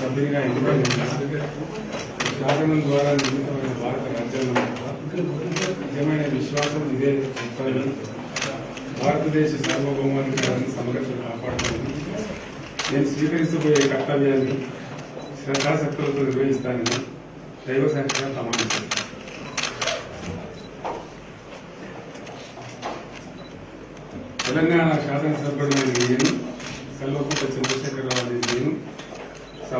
సభ్యునిగా ఎన్నికైన శాసనం ద్వారా నిర్మితమైన భారత రాజ్యాంగం నిజమైన విశ్వాసం ఇదే చెప్తానని భారతదేశ సార్వభౌమాధికారాన్ని సమగ్రత కాపాడాలని నేను స్వీకరించబోయే కర్తవ్యాన్ని శ్రద్ధాశక్తులతో నిర్వహిస్తానని దైవ సాక్షిగా ప్రమాణిస్తాను తెలంగాణ శాసనసభ్యుడు నేను సెల్వకుంట చంద్రశేఖరరావు అనే నేను సభ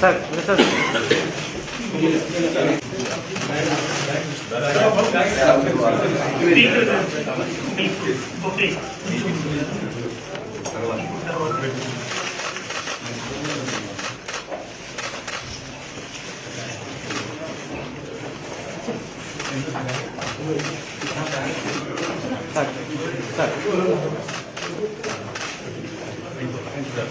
सर सर ओके 在在 giờ.